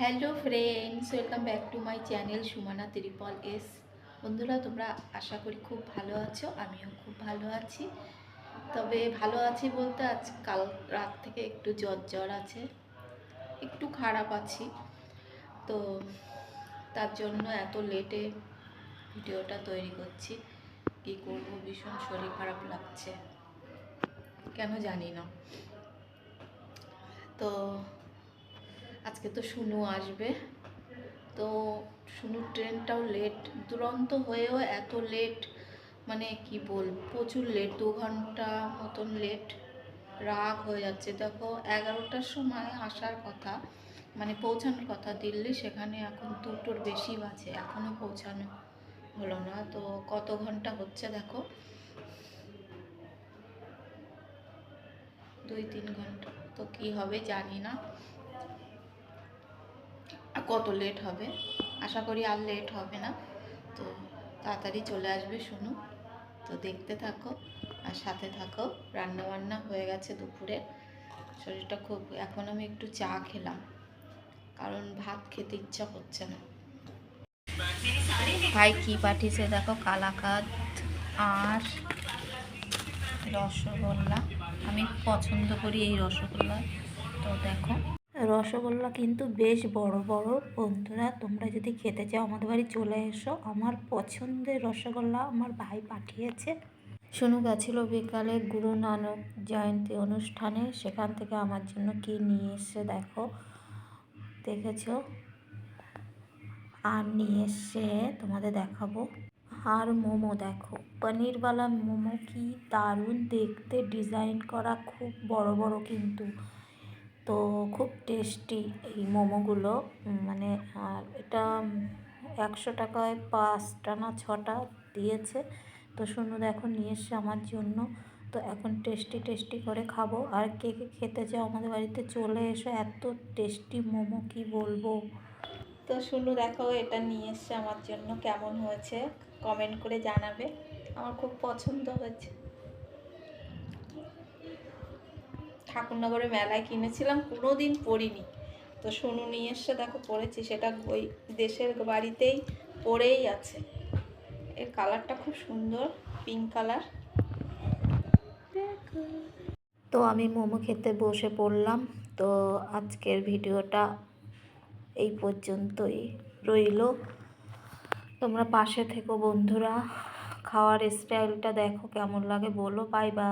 Hello friends, welcome back to my channel Sumana triple S. বন্ধুরা, তোমরা আশা করি খুব ভালো আছো, আমিও খুব ভালো আছি। তবে ভালো আছি বলতে আজ কাল রাত থেকে একটু জ্বর জ্বর আছে, একটু খারাপ আছি। তো তার জন্য এত লেটে ভিডিওটা তৈরি করছি, কী করব ভীষণ শরীর খারাপ লাগছে, কেন জানি না। তো আজকে তো শুনু আসবে। তো শুনুর ট্রেনটাও লেট দুরন্ত হয়েও এত লেট মানে কি বল প্রচুর লেট দু ঘণ্টা মতন লেট রাগ হয়ে যাচ্ছে। দেখো, এগারোটার সময় আসার কথা মানে পৌঁছানোর কথা, দিল্লি, সেখানে এখন দুটোর বেশি বাজে এখনও পৌঁছানো হলো না। তো কত ঘণ্টা হচ্ছে দেখো? দুই তিন ঘণ্টা, তো কি হবে জানি না। কত লেট হবে? আশা করি আর লেট হবে না। তো তাড়াতাড়ি চলে আসবে শুনু তো দেখতে থাকো আর সাথে থাকো। রান্না বান্না হয়ে গেছে দুপুরে। শরীরটা খুব, এখন আমি একটু চা খেলাম। কারণ ভাত খেতে ইচ্ছা করছে না। ভাই, কি পাঠিয়েছে দেখো? কালাকাদ, আর রসগোল্লা। আমি পছন্দ করি এই রসগোল্লা। তো দেখো। রসগোল্লা কিন্তু বেশ বড় বড়। বন্ধুরা, তোমরা যদি খেতে চাও, আমাদের বাড়ি চলে এসো। আমার পছন্দের রসগোল্লা আমার ভাই পাঠিয়েছে। শুনু গেছিল বিকালে গুরু নানক জয়ন্তী অনুষ্ঠানে। সেখান থেকে আমার জন্য কি নিয়ে এসছে দেখো। দেখেছ? আর নিয়ে এসে তোমাদের দেখাবো। আর মোমো দেখো। পনিরওয়ালা মোমো কি দারুণ। দেখতে, ডিজাইন করা খুব বড় বড় কিন্তু। তো খুব টেস্টি এই মোমোগুলো। মানে আর এটা একশো টাকায় পাঁচটা না ছটা দিয়েছে। তো শুনো দেখো নিয়ে এসছে আমার জন্য। তো এখন টেস্টি টেস্টি করে খাব। আর কে কে খেতে চাও আমাদের বাড়িতে চলে এসো। এত টেস্টি মোমো, কি বলব? তো শুনু দেখো, এটা নিয়ে এসছে আমার জন্য। কেমন হয়েছে? কমেন্ট করে জানাবে। আমার খুব পছন্দ হয়েছে। ঠাকুরনগরে মেলায় কিনেছিলাম কোনো দিন পরিনি। তো শুনু নিয়ে এসে দেখো পরেছি, সেটা ওই দেশের বাড়িতেই পরেই আছে। এর কালারটা খুব সুন্দর, পিঙ্ক কালার। তো আমি মোমো খেতে বসে পড়লাম। তো আজকের ভিডিওটা এই পর্যন্তই রইল। তোমরা পাশে থেকো বন্ধুরা। খাওয়ার স্টাইলটা দেখো কেমন লাগে বলো। Bye bye